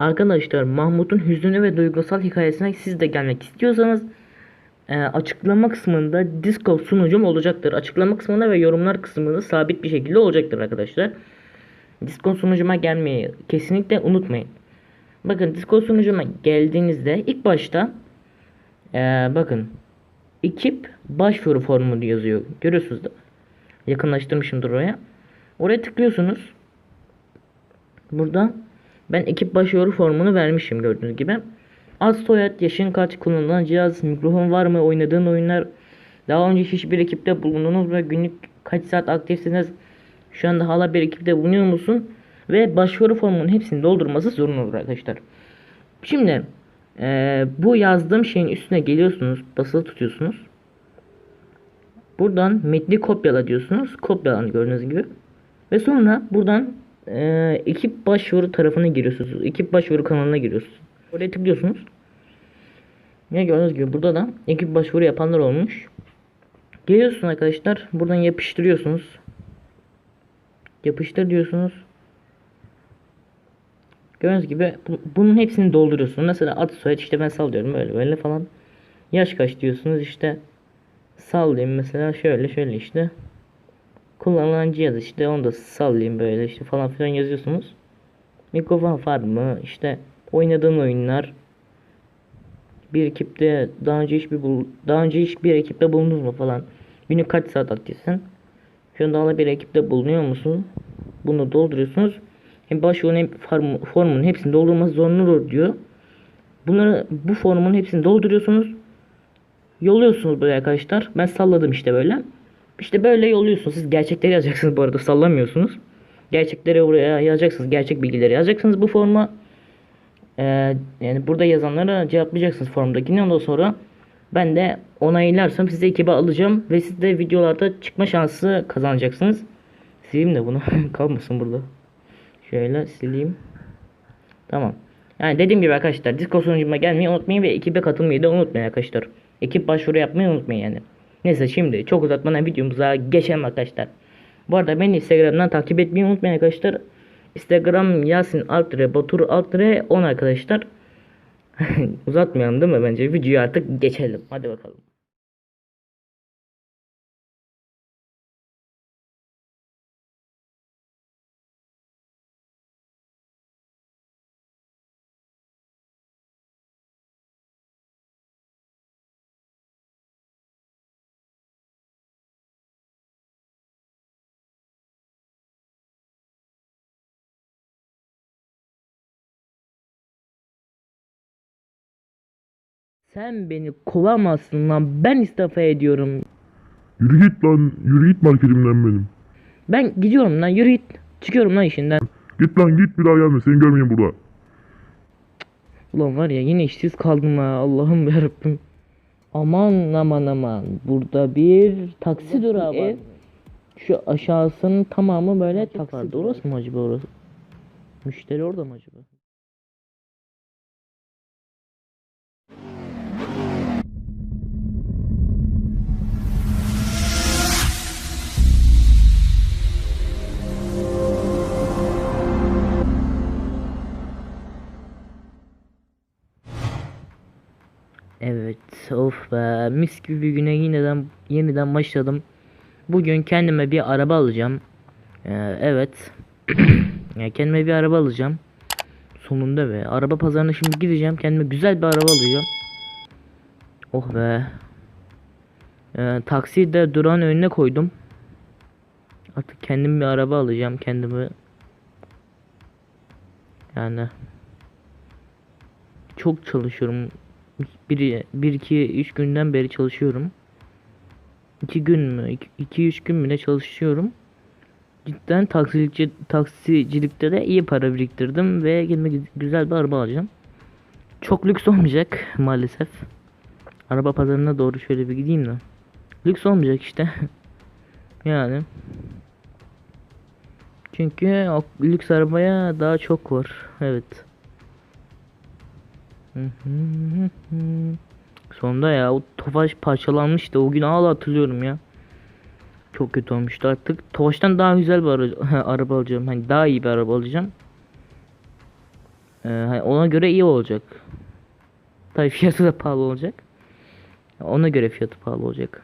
Arkadaşlar Mahmut'un hüzünlü ve duygusal hikayesine siz de gelmek istiyorsanız e, açıklama kısmında Discord sunucum olacaktır. Açıklama kısmında ve yorumlar kısmında sabit bir şekilde olacaktır arkadaşlar. Discord sunucuma gelmeyi kesinlikle unutmayın. Bakın Discord sunucuma geldiğinizde ilk başta e, bakın ekip başvuru formu yazıyor. Görüyorsunuz da. Yakınlaştırmışımdır oraya. Oraya tıklıyorsunuz. Burada ben ekip başvuru formunu vermişim gördüğünüz gibi. Ad soyad, yaşın kaç, kullanılan cihaz, mikrofon var mı, oynadığın oyunlar, daha önce hiçbir ekipte bulundunuz mu, günlük kaç saat aktifsiniz, şu anda hala bir ekipte bulunuyor musun ve başvuru formunun hepsini doldurması zorunludur arkadaşlar. Şimdi eee, bu yazdığım şeyin üstüne geliyorsunuz, basılı tutuyorsunuz. Buradan metni kopyala diyorsunuz. Kopyalan gördüğünüz gibi. Ve sonra buradan eee, ekip başvuru tarafına giriyorsunuz. Ekip başvuru kanalına giriyorsunuz. Oraya tıklıyorsunuz. Ne gördüğünüz gibi burada da ekip başvuru yapanlar olmuş. Geliyorsunuz arkadaşlar. Buradan yapıştırıyorsunuz. Yapıştır diyorsunuz. Gördüğünüz gibi bu- bunun hepsini dolduruyorsunuz. Mesela ad soyad işte ben sallıyorum böyle böyle falan. Yaş kaç diyorsunuz işte. Sallayayım mesela şöyle şöyle işte. Kullanılan cihaz işte onu da sallayayım böyle işte falan filan yazıyorsunuz. Mikrofon var mı? İşte oynadığın oyunlar. Bir ekipte daha önce hiçbir bul daha önce hiçbir ekipte bulundunuz mu falan. Günlük kaç saat aktifsin? Şu anda bir ekipte bulunuyor musun? Bunu dolduruyorsunuz. Hem başvurun hem form, formun hepsini doldurması zorunludur diyor. Bunları bu formun hepsini dolduruyorsunuz. Yolluyorsunuz böyle arkadaşlar. Ben salladım işte böyle. İşte böyle yolluyorsunuz. Siz gerçekleri yazacaksınız bu arada sallamıyorsunuz. Gerçekleri buraya yazacaksınız. Gerçek bilgileri yazacaksınız bu forma. Ee, yani burada yazanlara cevaplayacaksınız formdakini. Ondan sonra ben de onaylarsam sizi ekibe alacağım. Ve siz de videolarda çıkma şansı kazanacaksınız. Sileyim de bunu. Kalmasın burada. Şöyle sileyim. Tamam. Yani dediğim gibi arkadaşlar Discord sunucuma gelmeyi unutmayın ve ekibe katılmayı da unutmayın arkadaşlar. Ekip başvuru yapmayı unutmayın yani. Neyse şimdi çok uzatmadan videomuza geçelim arkadaşlar. Bu arada beni Instagram'dan takip etmeyi unutmayın arkadaşlar. Instagram Yasin Altre Batur Altre 10 arkadaşlar. Uzatmayalım değil mi bence? Videoyu artık geçelim. Hadi bakalım. Sen beni kovamazsın lan. Ben istifa ediyorum. Yürü git lan. Yürü git marketimden benim. Ben gidiyorum lan. Yürü git. Çıkıyorum lan işinden. Git lan git bir daha gelme. Seni görmeyeyim burada. Ulan var ya yine işsiz kaldım ha. Allah'ım yarabbim. Aman aman aman. Burada bir taksi durağı var. Şu aşağısının tamamı böyle taksi. Orası mı acaba orası? Müşteri orada mı acaba? Of be, mis gibi bir güne yeniden yeniden başladım. Bugün kendime bir araba alacağım. Ee, evet, kendime bir araba alacağım. Sonunda be, araba pazarına şimdi gideceğim. Kendime güzel bir araba alacağım. Oh be. Ee, taksiyi de duran önüne koydum. Artık kendim bir araba alacağım kendime. Yani çok çalışıyorum. Bir, bir iki üç günden beri çalışıyorum. İki gün mü? iki, iki üç gün mü ne çalışıyorum. Cidden taksicilikçi, taksicilikte de iyi para biriktirdim ve kendime gü- güzel bir araba alacağım. Çok lüks olmayacak maalesef. Araba pazarına doğru şöyle bir gideyim de. Lüks olmayacak işte. yani. Çünkü lüks arabaya daha çok var. Evet. Sonunda ya o Tofaş parçalanmıştı. O gün hala hatırlıyorum ya. Çok kötü olmuştu artık. Tofaş'tan daha güzel bir ara- araba alacağım. Hani daha iyi bir araba alacağım. Ee, hani ona göre iyi olacak. Tabii fiyatı da pahalı olacak. Ona göre fiyatı pahalı olacak.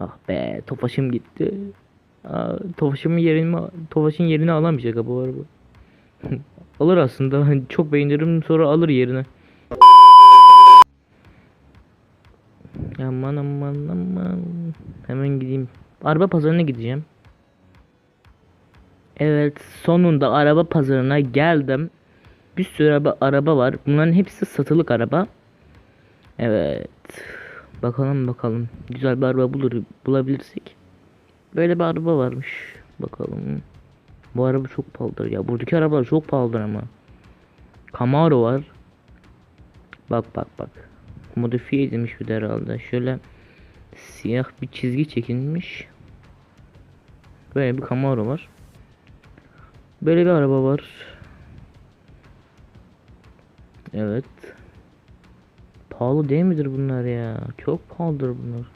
Ah be Tofaş'ım gitti. Aa, Tofaş'ımın yerini Tofaş'ın yerini alamayacak bu araba. alır aslında. Hani çok beğenirim sonra alır yerine. Aman aman aman. Hemen gideyim. Araba pazarına gideceğim. Evet sonunda araba pazarına geldim. Bir sürü araba, araba var. Bunların hepsi satılık araba. Evet. Bakalım bakalım. Güzel bir araba bulur bulabilirsek. Böyle bir araba varmış. Bakalım. Bu araba çok pahalıdır ya. Buradaki arabalar çok pahalıdır ama. Camaro var. Bak bak bak. Modifiye edilmiş bir de herhalde. Şöyle siyah bir çizgi çekilmiş. Böyle bir Camaro var. Böyle bir araba var. Evet. Pahalı değil midir bunlar ya? Çok pahalıdır bunlar.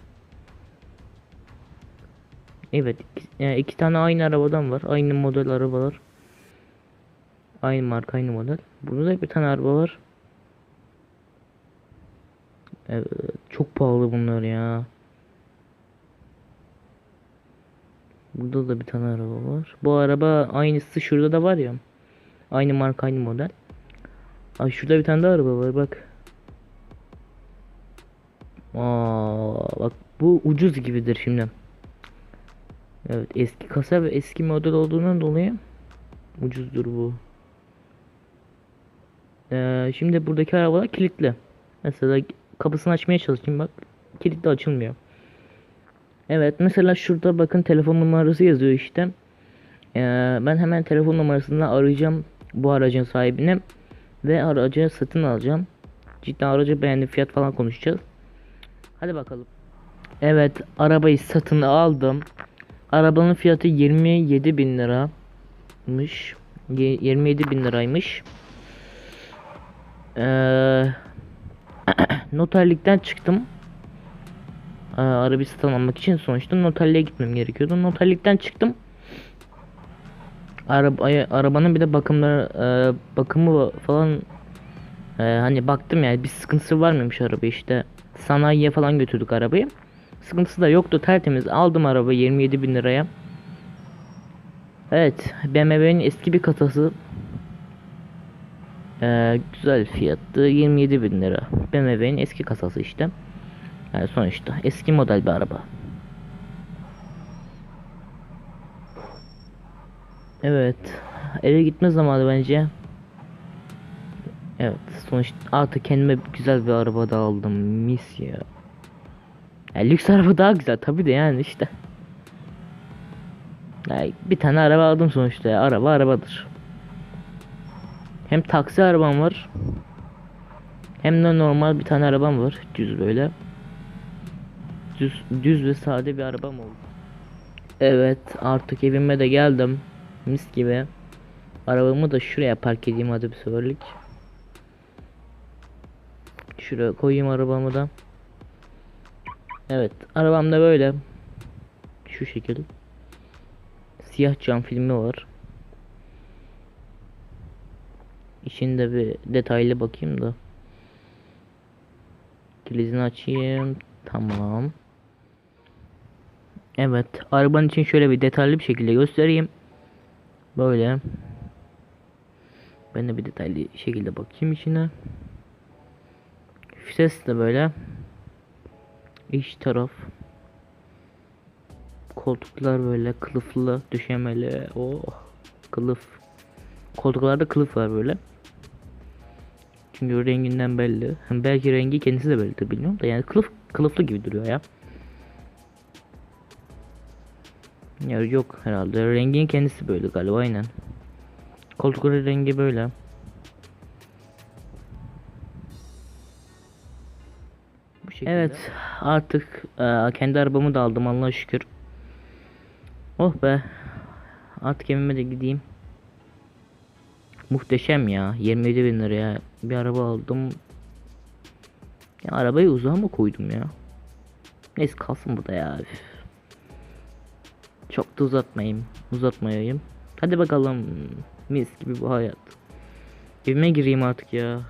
Evet, yani iki tane aynı arabadan var. Aynı model arabalar. Aynı marka, aynı model. Burada da bir tane araba var. Evet, çok pahalı bunlar ya. Burada da bir tane araba var. Bu araba aynısı şurada da var ya. Aynı marka, aynı model. Ay şurada bir tane daha araba var bak. Aa, bak bu ucuz gibidir şimdi. Evet eski kasa ve eski model olduğundan dolayı ucuzdur bu. Ee, şimdi buradaki arabalar kilitli. Mesela kapısını açmaya çalışayım bak. Kilitli açılmıyor. Evet mesela şurada bakın telefon numarası yazıyor işte. Ee, ben hemen telefon numarasından arayacağım bu aracın sahibini. Ve aracı satın alacağım. Cidden aracı beğendim fiyat falan konuşacağız. Hadi bakalım. Evet arabayı satın aldım. Arabanın fiyatı 27 bin liramış. Ye- 27 bin liraymış. Ee, noterlikten çıktım. Ee, arabayı satın almak için sonuçta noterliğe gitmem gerekiyordu. Noterlikten çıktım. Arabaya, arabanın bir de bakımları e, bakımı falan e, hani baktım yani bir sıkıntısı var mıymış araba işte sanayiye falan götürdük arabayı. Sıkıntısı da yoktu tertemiz aldım arabayı 27 bin liraya. Evet BMW'nin eski bir katası e, güzel fiyattı 27 bin lira. BMW'nin eski kasası işte. Yani sonuçta eski model bir araba. Evet. Eve gitme zamanı bence. Evet. Sonuçta artık kendime güzel bir araba da aldım. Mis ya. Ya lüks araba daha güzel tabi de yani işte. Ya bir tane araba aldım sonuçta ya. Araba arabadır. Hem taksi arabam var. Hem de normal bir tane arabam var. Düz böyle. Düz, düz ve sade bir arabam oldu. Evet artık evime de geldim. Mis gibi. Arabamı da şuraya park edeyim hadi bir seferlik. Şuraya koyayım arabamı da. Evet arabam da böyle. Şu şekil. Siyah cam filmi var. İçinde bir detaylı bakayım da. Kilidini açayım. Tamam. Evet arabanın için şöyle bir detaylı bir şekilde göstereyim. Böyle. Ben de bir detaylı şekilde bakayım içine. Ses de böyle. İç taraf. Koltuklar böyle kılıflı, düşemeli. Oh, kılıf. Koltuklarda kılıf var böyle. Çünkü renginden belli. Hem belki rengi kendisi de bellidir bilmiyorum da yani kılıf kılıflı gibi duruyor ya. Ya yok herhalde. Rengin kendisi böyle galiba aynen. Koltukların rengi böyle. Şekilde. Evet artık e, kendi arabamı da aldım Allah'a şükür. Oh be. Artık evime de gideyim. Muhteşem ya. 27 bin liraya bir araba aldım. Ya arabayı uzağa mı koydum ya? Neyse kalsın burada ya. Üf. Çok da uzatmayayım. Uzatmayayım. Hadi bakalım. Mis gibi bu hayat. Evime gireyim artık ya.